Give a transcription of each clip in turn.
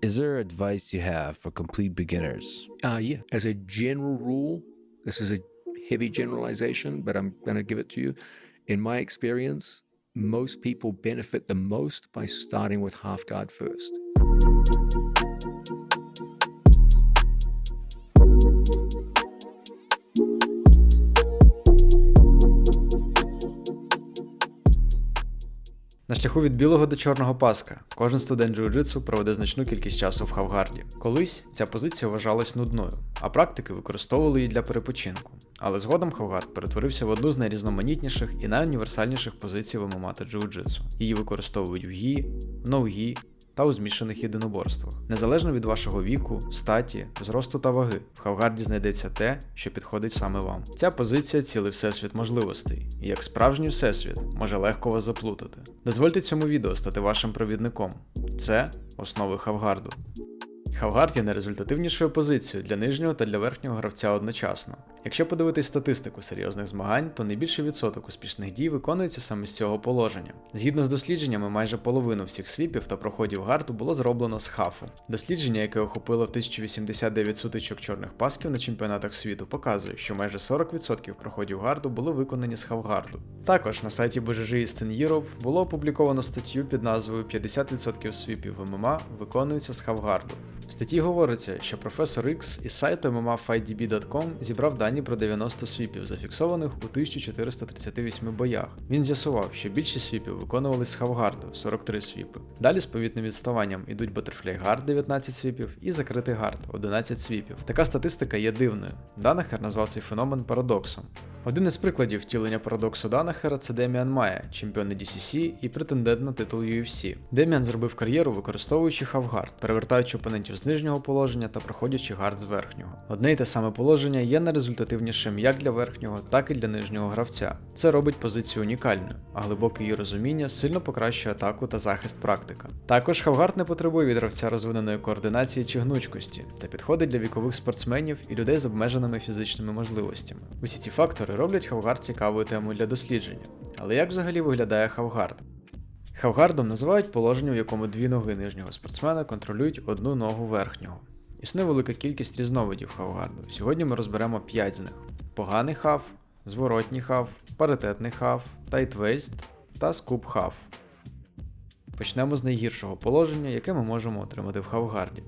Is there advice you have for complete beginners? Uh, yeah, as a general rule, this is a heavy generalization, but I'm going to give it to you. In my experience, most people benefit the most by starting with half guard first. На шляху від білого до чорного паска кожен студент джиу-джитсу проведе значну кількість часу в хавгарді. Колись ця позиція вважалась нудною, а практики використовували її для перепочинку. Але згодом хавгард перетворився в одну з найрізноманітніших і найуніверсальніших позицій в ММА та джиу-джитсу. Її використовують в гі, в ноу-гі та у змішаних єдиноборствах. Незалежно від вашого віку, статі, зросту та ваги, в Хавгарді знайдеться те, що підходить саме вам. Ця позиція цілий всесвіт можливостей, і як справжній всесвіт може легко вас заплутати. Дозвольте цьому відео стати вашим провідником. Це основи Хавгарду. Хавгард є найрезультативнішою позицією для нижнього та для верхнього гравця одночасно. Якщо подивитись статистику серйозних змагань, то найбільший відсоток успішних дій виконується саме з цього положення. Згідно з дослідженнями, майже половину всіх свіпів та проходів гарду було зроблено з хафу. Дослідження, яке охопило 1089 сутичок чорних пасків на чемпіонатах світу, показує, що майже 40% проходів гарду були виконані з хавгарду. Також на сайті BGG Eastern Europe було опубліковано статтю під назвою 50% свіпів ММА виконуються з хавгарду. В статті говориться, що професор X із сайту MMAFightDB.com зібрав дані про 90 свіпів, зафіксованих у 1438 боях. Він з'ясував, що більшість свіпів виконувались з хавгарду 43 свіпи. Далі з повітним відставанням ідуть Butterfly Guard 19 свіпів і закритий гард 11 свіпів. Така статистика є дивною. Данахер назвав цей феномен парадоксом. Один із прикладів втілення парадоксу Данахера це Деміан Майя, чемпіон DCC і претендент на титул UFC. Деміан зробив кар'єру, використовуючи хавгард, перевертаючи опонентів з нижнього положення та проходячи гард з верхнього. Одне й те саме положення є найрезультативнішим як для верхнього, так і для нижнього гравця. Це робить позицію унікальною, а глибоке її розуміння сильно покращує атаку та захист практика. Також хавгард не потребує від гравця розвиненої координації чи гнучкості та підходить для вікових спортсменів і людей з обмеженими фізичними можливостями. Усі ці фактори роблять хавгард цікавою темою для дослідження. Але як взагалі виглядає хавгард? Хавгардом називають положення, в якому дві ноги нижнього спортсмена контролюють одну ногу верхнього. Існує велика кількість різновидів хавгарду. Сьогодні ми розберемо 5 з них: поганий хав, зворотній хав, паритетний хав, тайтвейст та скуп хав. Почнемо з найгіршого положення, яке ми можемо отримати в хавгарді.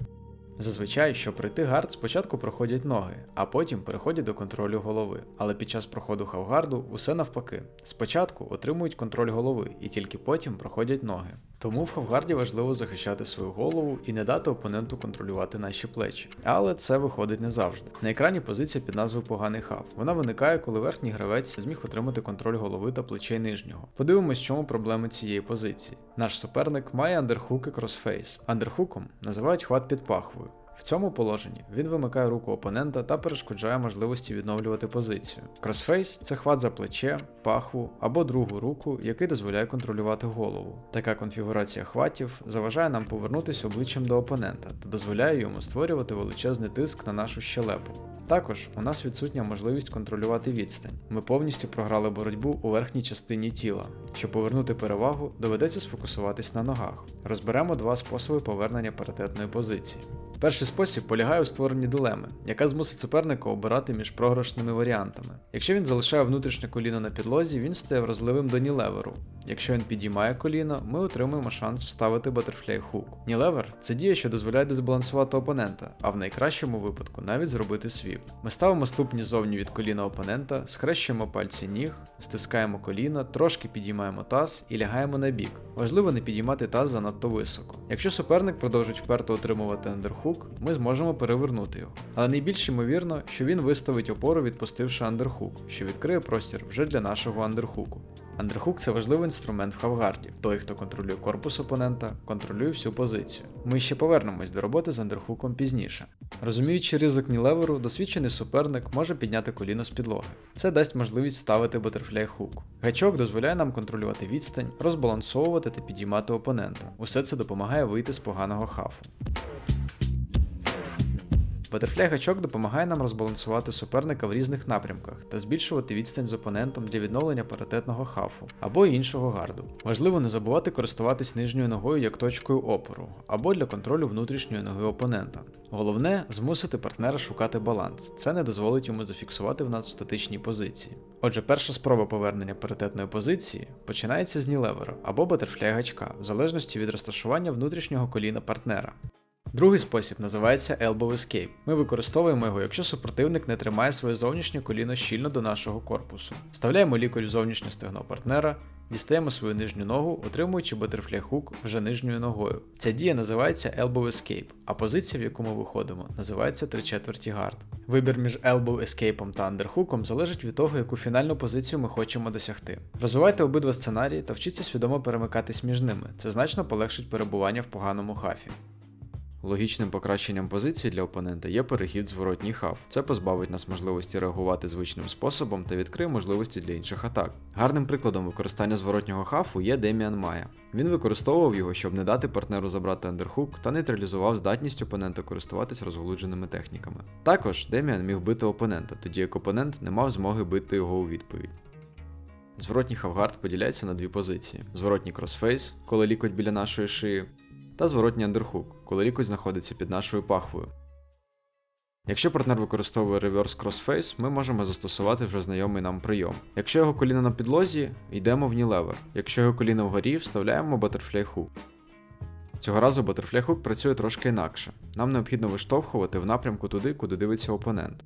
Зазвичай, щоб пройти гард, спочатку проходять ноги, а потім переходять до контролю голови. Але під час проходу хавгарду усе навпаки. Спочатку отримують контроль голови і тільки потім проходять ноги. Тому в хавгарді важливо захищати свою голову і не дати опоненту контролювати наші плечі. Але це виходить не завжди. На екрані позиція під назвою Поганий хав. Вона виникає, коли верхній гравець зміг отримати контроль голови та плечей нижнього. Подивимось, чому проблеми цієї позиції. Наш суперник має андерхуки кросфейс. Андерхуком називають хват під пахвою. В цьому положенні він вимикає руку опонента та перешкоджає можливості відновлювати позицію. Кросфейс це хват за плече, пахву або другу руку, який дозволяє контролювати голову. Така конфігурація хватів заважає нам повернутися обличчям до опонента та дозволяє йому створювати величезний тиск на нашу щелепу. Також у нас відсутня можливість контролювати відстань. Ми повністю програли боротьбу у верхній частині тіла. Щоб повернути перевагу, доведеться сфокусуватись на ногах. Розберемо два способи повернення паритетної позиції. Перший спосіб полягає у створенні дилеми, яка змусить суперника обирати між програшними варіантами. Якщо він залишає внутрішнє коліно на підлозі, він стає вразливим до нілеверу. Якщо він підіймає коліно, ми отримуємо шанс вставити батерфляй хук. Нілевер це дія, що дозволяє дезбалансувати опонента, а в найкращому випадку навіть зробити свіп. Ми ставимо ступні зовні від коліна опонента, схрещуємо пальці ніг, стискаємо коліна, трошки підіймаємо таз і лягаємо на бік. Важливо не підіймати таз занадто високо. Якщо суперник продовжить вперто отримувати андерхук, ми зможемо перевернути його. Але найбільш ймовірно, що він виставить опору, відпустивши андерхук, що відкриє простір вже для нашого андерхуку. Андерхук це важливий інструмент в хавгарді. Той, хто контролює корпус опонента, контролює всю позицію. Ми ще повернемось до роботи з андерхуком пізніше. Розуміючи ризик нілеверу, досвідчений суперник може підняти коліно з підлоги. Це дасть можливість ставити батерфляй хук. Гачок дозволяє нам контролювати відстань, розбалансовувати та підіймати опонента. Усе це допомагає вийти з поганого хафу. Батерфляй гачок допомагає нам розбалансувати суперника в різних напрямках та збільшувати відстань з опонентом для відновлення паритетного хафу або іншого гарду. Важливо не забувати користуватись нижньою ногою як точкою опору або для контролю внутрішньої ноги опонента. Головне змусити партнера шукати баланс. Це не дозволить йому зафіксувати в нас в статичній позиції. Отже, перша спроба повернення паритетної позиції починається з нілевера або батерфляй гачка, в залежності від розташування внутрішнього коліна партнера. Другий спосіб називається Elbow Escape. Ми використовуємо його, якщо супротивник не тримає своє зовнішнє коліно щільно до нашого корпусу. Вставляємо лікоть в зовнішнє стегно партнера, дістаємо свою нижню ногу, отримуючи батерфляй хук вже нижньою ногою. Ця дія називається Elbow Escape, а позиція, в яку ми виходимо, називається 3 четверті гард. Вибір між Elbow Escape та андерхуком залежить від того, яку фінальну позицію ми хочемо досягти. Розвивайте обидва сценарії та вчіться свідомо перемикатись між ними. Це значно полегшить перебування в поганому хафі. Логічним покращенням позиції для опонента є перехід зворотній хаф. Це позбавить нас можливості реагувати звичним способом та відкриє можливості для інших атак. Гарним прикладом використання зворотнього хафу є Деміан Майя. Він використовував його, щоб не дати партнеру забрати андерхук та нейтралізував здатність опонента користуватись розголудженими техніками. Також Деміан міг бити опонента, тоді як опонент не мав змоги бити його у відповідь. Зворотній хавгард поділяється на дві позиції: зворотній кросфейс, коли лікоть біля нашої шиї, та зворотній андерхук, коли лікоть знаходиться під нашою пахвою. Якщо партнер використовує реверс кросфейс, ми можемо застосувати вже знайомий нам прийом. Якщо його коліно на підлозі, йдемо в нілевер. Якщо його коліно вгорі, вставляємо батерфляй хук. Цього разу батерфляй хук працює трошки інакше. Нам необхідно виштовхувати в напрямку туди, куди дивиться опонент.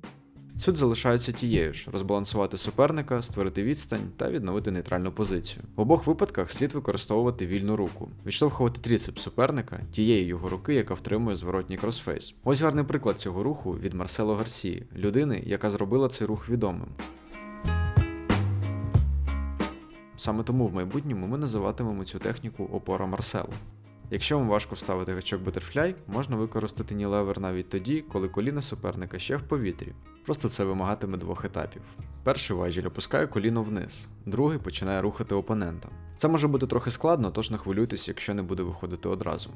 Суть залишається тією ж: розбалансувати суперника, створити відстань та відновити нейтральну позицію. В обох випадках слід використовувати вільну руку, відштовхувати тріцеп суперника тієї його руки, яка втримує зворотній кросфейс. Ось гарний приклад цього руху від Марсело Гарсії, людини, яка зробила цей рух відомим. Саме тому в майбутньому ми називатимемо цю техніку опора Марсело. Якщо вам важко вставити гачок Butterfly, можна використати нілевер навіть тоді, коли коліно суперника ще в повітрі. Просто це вимагатиме двох етапів. Перший важіль опускає коліно вниз, другий починає рухати опонента. Це може бути трохи складно, тож не хвилюйтесь, якщо не буде виходити одразу.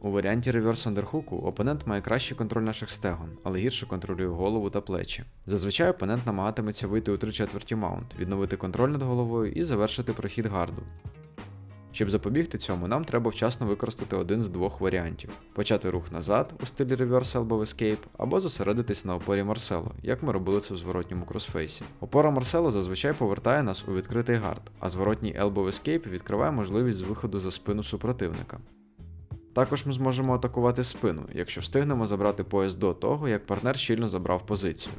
У варіанті реверс андерхуку опонент має кращий контроль наших стегон, але гірше контролює голову та плечі. Зазвичай опонент намагатиметься вийти у 3 четверті маунт, відновити контроль над головою і завершити прохід гарду. Щоб запобігти цьому, нам треба вчасно використати один з двох варіантів: почати рух назад у стилі Reverse Elbow Escape, або зосередитись на опорі Марсело, як ми робили це в зворотньому кросфейсі. Опора Марсело зазвичай повертає нас у відкритий гард, а зворотній Elbow Escape відкриває можливість з виходу за спину супротивника. Також ми зможемо атакувати спину, якщо встигнемо забрати пояс до того, як партнер щільно забрав позицію.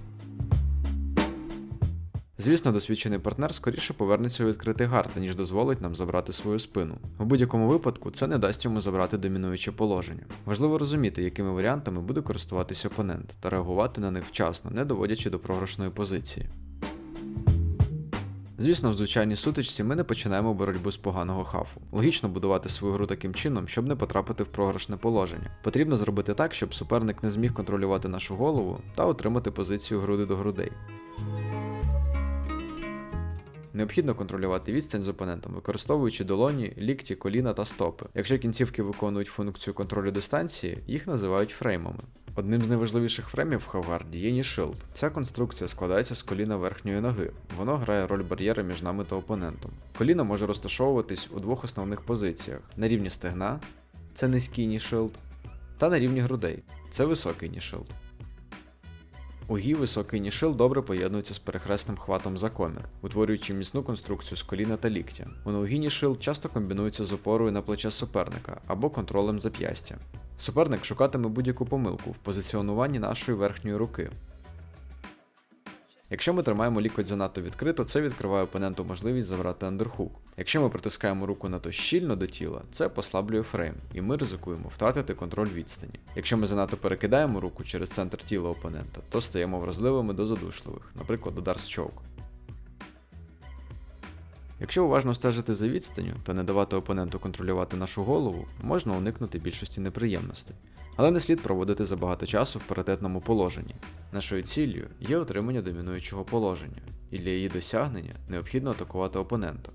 Звісно, досвідчений партнер скоріше повернеться у відкритий гард, ніж дозволить нам забрати свою спину. У будь-якому випадку це не дасть йому забрати домінуюче положення. Важливо розуміти, якими варіантами буде користуватися опонент, та реагувати на них вчасно, не доводячи до програшної позиції. Звісно, в звичайній сутичці ми не починаємо боротьбу з поганого хафу. Логічно будувати свою гру таким чином, щоб не потрапити в програшне положення. Потрібно зробити так, щоб суперник не зміг контролювати нашу голову та отримати позицію груди до грудей. Необхідно контролювати відстань з опонентом, використовуючи долоні, лікті, коліна та стопи. Якщо кінцівки виконують функцію контролю дистанції, їх називають фреймами. Одним з найважливіших фреймів в Хавгарді є нішилд. Ця конструкція складається з коліна верхньої ноги. Воно грає роль бар'єра між нами та опонентом. Коліно може розташовуватись у двох основних позиціях: на рівні стегна це низький нішилд, та на рівні грудей це високий нішилд. У гі високий нішил добре поєднується з перехресним хватом за комір, утворюючи міцну конструкцію з коліна та ліктя. У ногі нішил часто комбінується з опорою на плече суперника або контролем зап'ястя. Суперник шукатиме будь-яку помилку в позиціонуванні нашої верхньої руки. Якщо ми тримаємо лікоть занадто відкрито, це відкриває опоненту можливість забрати андерхук. Якщо ми притискаємо руку надто щільно до тіла, це послаблює фрейм, і ми ризикуємо втратити контроль відстані. Якщо ми занадто перекидаємо руку через центр тіла опонента, то стаємо вразливими до задушливих, наприклад, удар з чоук. Якщо уважно стежити за відстанню та не давати опоненту контролювати нашу голову, можна уникнути більшості неприємностей. Але не слід проводити забагато часу в паритетному положенні. Нашою ціллю є отримання домінуючого положення, і для її досягнення необхідно атакувати опонента.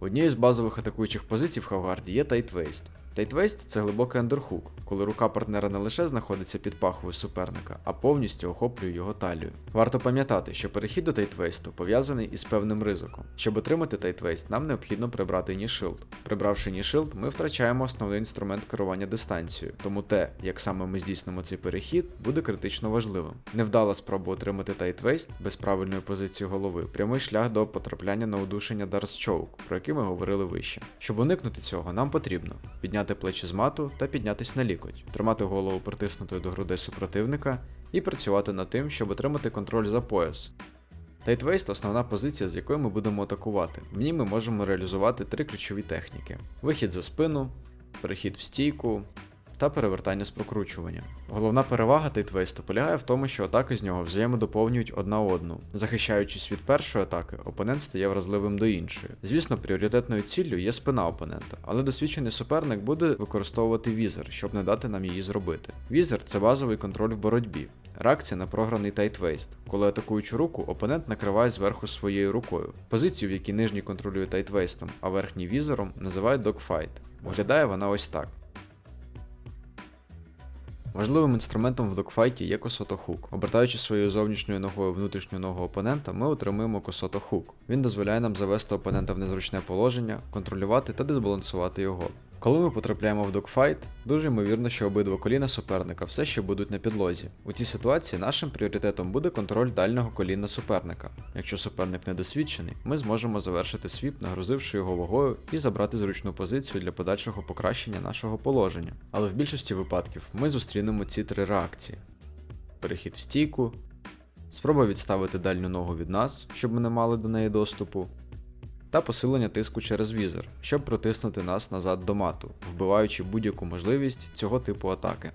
Однією з базових атакуючих позицій в Хавгарді є тайтвейст. Тайтвейст це глибокий андерхук, коли рука партнера не лише знаходиться під пахвою суперника, а повністю охоплює його талію. Варто пам'ятати, що перехід до тайтвейсту пов'язаний із певним ризиком. Щоб отримати тайтвейст, нам необхідно прибрати нішилд. Прибравши нішилд, ми втрачаємо основний інструмент керування дистанцією, тому те, як саме ми здійснимо цей перехід, буде критично важливим. Невдала спроба отримати тайтвейст без правильної позиції голови, прямий шлях до потрапляння на удушення Dark Choke, про який ми говорили вище. Щоб уникнути цього, нам потрібно підняти плечі з мату та піднятись на лікоть, тримати голову притиснутою до грудей супротивника і працювати над тим, щоб отримати контроль за пояс. Тайтвейст основна позиція, з якою ми будемо атакувати. В ній ми можемо реалізувати три ключові техніки: вихід за спину, перехід в стійку та перевертання з прокручуванням. Головна перевага Тайтвейсту полягає в тому, що атаки з нього взаємодоповнюють одна одну. Захищаючись від першої атаки, опонент стає вразливим до іншої. Звісно, пріоритетною ціллю є спина опонента, але досвідчений суперник буде використовувати візер, щоб не дати нам її зробити. Візер це базовий контроль в боротьбі. Реакція на програний тайтвейст. Коли атакуючу руку, опонент накриває зверху своєю рукою. Позицію, в якій нижній контролює тайтвейстом, а верхній візером, називають догфайт. Виглядає вона ось так. Важливим інструментом в докфайті є косотохук. Обертаючи своєю зовнішньою ногою внутрішню ногу опонента, ми отримуємо косотохук. Він дозволяє нам завести опонента в незручне положення, контролювати та дезбалансувати його. Коли ми потрапляємо в докфайт, дуже ймовірно, що обидва коліна суперника все ще будуть на підлозі. У цій ситуації нашим пріоритетом буде контроль дальнього коліна суперника. Якщо суперник недосвідчений, ми зможемо завершити свіп, нагрузивши його вагою і забрати зручну позицію для подальшого покращення нашого положення. Але в більшості випадків ми зустрінемо ці три реакції: перехід в стійку, спроба відставити дальню ногу від нас, щоб ми не мали до неї доступу та посилення тиску через візер, щоб притиснути нас назад до мату, вбиваючи будь-яку можливість цього типу атаки.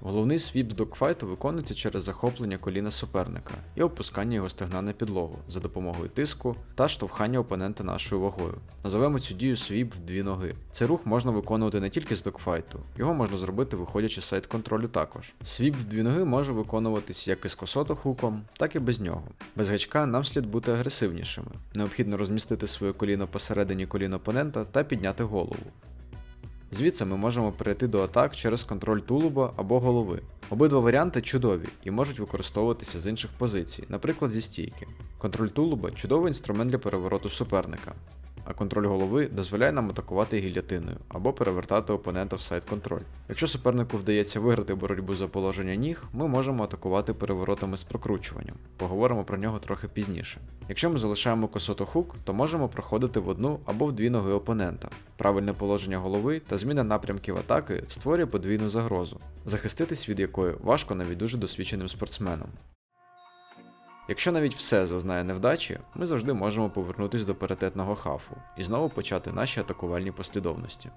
Головний свіп з докфайту виконується через захоплення коліна суперника і опускання його стегна на підлогу за допомогою тиску та штовхання опонента нашою вагою. Називаємо цю дію свіп в дві ноги. Цей рух можна виконувати не тільки з докфайту, його можна зробити виходячи з сайт контролю також. Свіп в дві ноги може виконуватись як із косото-хуком, так і без нього. Без гачка нам слід бути агресивнішими. Необхідно розмістити своє коліно посередині колін опонента та підняти голову. Звідси ми можемо перейти до атак через контроль тулуба або голови. Обидва варіанти чудові і можуть використовуватися з інших позицій, наприклад, зі стійки. Контроль тулуба чудовий інструмент для перевороту суперника, а контроль голови дозволяє нам атакувати гільятиною або перевертати опонента в сайт контроль. Якщо супернику вдається виграти боротьбу за положення ніг, ми можемо атакувати переворотами з прокручуванням. Поговоримо про нього трохи пізніше. Якщо ми залишаємо косото хук, то можемо проходити в одну або в дві ноги опонента. Правильне положення голови та зміна напрямків атаки створює подвійну загрозу, захиститись від якої важко навіть дуже досвідченим спортсменам. Якщо навіть все зазнає невдачі, ми завжди можемо повернутися до паритетного хафу і знову почати наші атакувальні послідовності.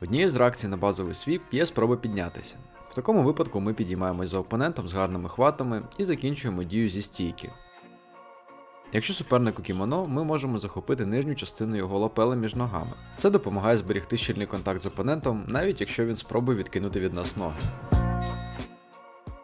Однією з реакцій на базовий свіп є спроба піднятися. В такому випадку ми підіймаємось за опонентом з гарними хватами і закінчуємо дію зі стійки. Якщо суперник у кімоно, ми можемо захопити нижню частину його лапели між ногами. Це допомагає зберегти щільний контакт з опонентом, навіть якщо він спробує відкинути від нас ноги.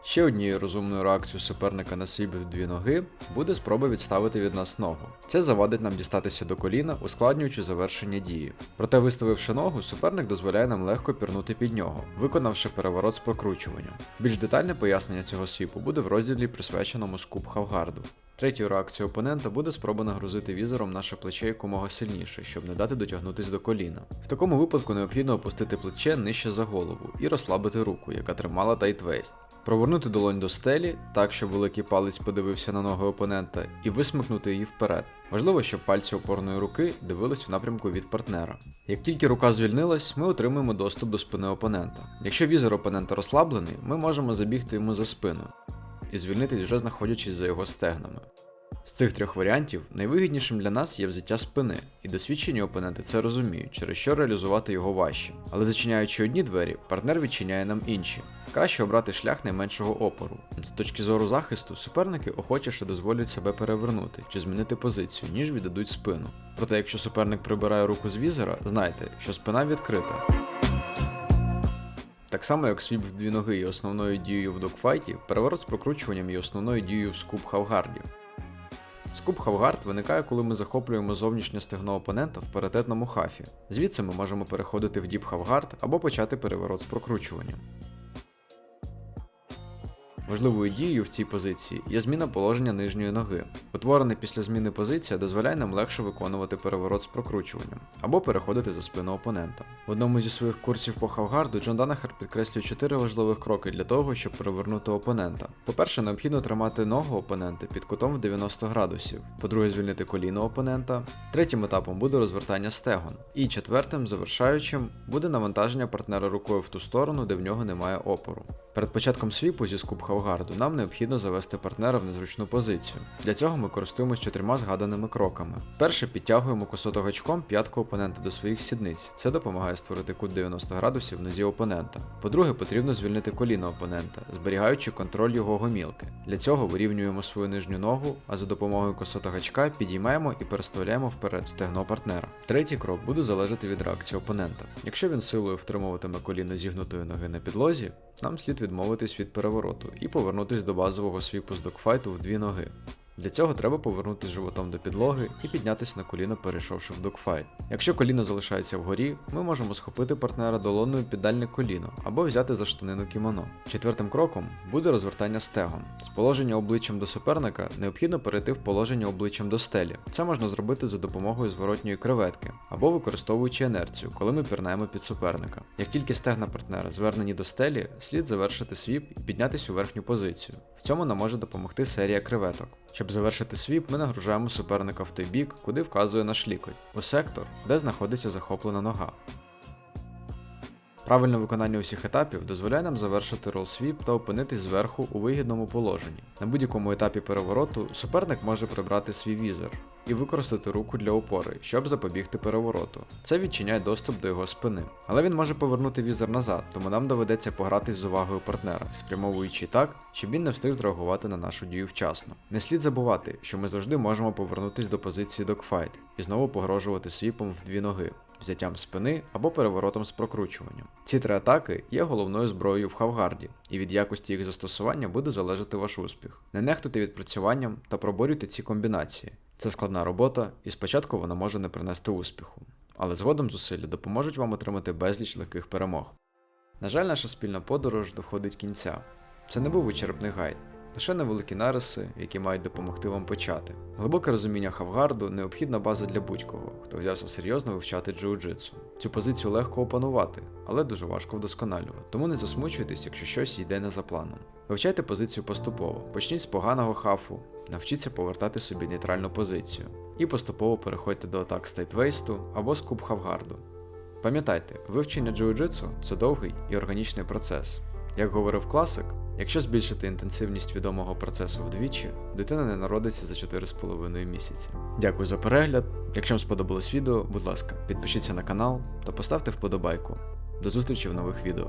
Ще однією розумною реакцією суперника на свіп в дві ноги буде спроба відставити від нас ногу. Це завадить нам дістатися до коліна, ускладнюючи завершення дії. Проте, виставивши ногу, суперник дозволяє нам легко пірнути під нього, виконавши переворот з прокручуванням. Більш детальне пояснення цього свіпу буде в розділі, присвяченому скуп Хавгарду. Третьою реакцією опонента буде спроба нагрузити візором наше плече якомога сильніше, щоб не дати дотягнутись до коліна. В такому випадку необхідно опустити плече нижче за голову і розслабити руку, яка тримала тайтвейст. Провернути долонь до стелі, так щоб великий палець подивився на ноги опонента, і висмикнути її вперед. Важливо, щоб пальці опорної руки дивились в напрямку від партнера. Як тільки рука звільнилась, ми отримуємо доступ до спини опонента. Якщо візор опонента розслаблений, ми можемо забігти йому за спину і звільнитись вже знаходячись за його стегнами. З цих трьох варіантів найвигіднішим для нас є взяття спини, і досвідчені опоненти це розуміють, через що реалізувати його важче. Але зачиняючи одні двері, партнер відчиняє нам інші. Краще обрати шлях найменшого опору. З точки зору захисту, суперники охочіше дозволять себе перевернути чи змінити позицію, ніж віддадуть спину. Проте, якщо суперник прибирає руку з візера, знайте, що спина відкрита. Так само, як свіп в дві ноги є основною дією в докфайті, переворот з прокручуванням є основною дією в скуп Хавгарді. Скуп Хавгард виникає, коли ми захоплюємо зовнішнє стегно опонента в паритетному хафі. Звідси ми можемо переходити в діп Хавгард або почати переворот з прокручуванням. Важливою дією в цій позиції є зміна положення нижньої ноги. Утворена після зміни позиція дозволяє нам легше виконувати переворот з прокручуванням або переходити за спину опонента. В одному зі своїх курсів по Хавгарду Джон Данахер підкреслює чотири важливих кроки для того, щоб перевернути опонента. По-перше, необхідно тримати ногу опонента під кутом в 90 градусів. По-друге, звільнити коліно опонента. Третім етапом буде розвертання стегон. І четвертим, завершаючим, буде навантаження партнера рукою в ту сторону, де в нього немає опору. Перед початком свіпу зі скуп Хавгарду нам необхідно завести партнера в незручну позицію. Для цього ми користуємося чотирма згаданими кроками. Перше підтягуємо косотогачком п'ятку опонента до своїх сідниць. Це допомагає створити кут 90 градусів в нозі опонента. По-друге, потрібно звільнити коліно опонента, зберігаючи контроль його гомілки. Для цього вирівнюємо свою нижню ногу, а за допомогою косотогачка підіймаємо і переставляємо вперед стегно партнера. Третій крок буде залежати від реакції опонента. Якщо він силою втримуватиме коліно зігнутої ноги на підлозі, нам слід відмовитись від перевороту і повернутись до базового свіпу з докфайту в дві ноги. Для цього треба повернутись животом до підлоги і піднятися на коліно, перейшовши в докфайт. Якщо коліно залишається вгорі, ми можемо схопити партнера долоною під дальне коліно або взяти за штанину кімоно. Четвертим кроком буде розвертання стегон. З положення обличчям до суперника необхідно перейти в положення обличчям до стелі. Це можна зробити за допомогою зворотньої креветки або використовуючи інерцію, коли ми пірнаємо під суперника. Як тільки стегна партнера звернені до стелі, слід завершити свіп і піднятись у верхню позицію. В цьому нам може допомогти серія креветок. Щоб завершити свіп, ми нагружаємо суперника в той бік, куди вказує наш лікоть, у сектор, де знаходиться захоплена нога. Правильне виконання усіх етапів дозволяє нам завершити ролл-свіп та опинитись зверху у вигідному положенні. На будь-якому етапі перевороту суперник може прибрати свій візер і використати руку для опори, щоб запобігти перевороту. Це відчиняє доступ до його спини. Але він може повернути візер назад, тому нам доведеться погратись з увагою партнера, спрямовуючи так, щоб він не встиг зреагувати на нашу дію вчасно. Не слід забувати, що ми завжди можемо повернутись до позиції докфайт і знову погрожувати свіпом в дві ноги взяттям спини або переворотом з прокручуванням. Ці три атаки є головною зброєю в Хавгарді, і від якості їх застосування буде залежати ваш успіх. Не нехтуйте відпрацюванням та проборюйте ці комбінації. Це складна робота, і спочатку вона може не принести успіху, але згодом зусилля допоможуть вам отримати безліч легких перемог. На жаль, наша спільна подорож доходить кінця. Це не був вичерпний гайд, лише невеликі нариси, які мають допомогти вам почати. Глибоке розуміння Хавгарду необхідна база для будь-кого, хто взявся серйозно вивчати джиу-джитсу. Цю позицію легко опанувати, але дуже важко вдосконалювати. Тому не засмучуйтесь, якщо щось йде не за планом. Вивчайте позицію поступово. Почніть з поганого хафу, навчіться повертати собі нейтральну позицію. І поступово переходьте до атак стейтвейсту або скуп Хавгарду. Пам'ятайте, вивчення джиу-джитсу – це довгий і органічний процес. Як говорив класик, якщо збільшити інтенсивність відомого процесу вдвічі, дитина не народиться за 4,5 місяці. Дякую за перегляд. Якщо вам сподобалось відео, будь ласка, підпишіться на канал та поставте вподобайку. До зустрічі в нових відео.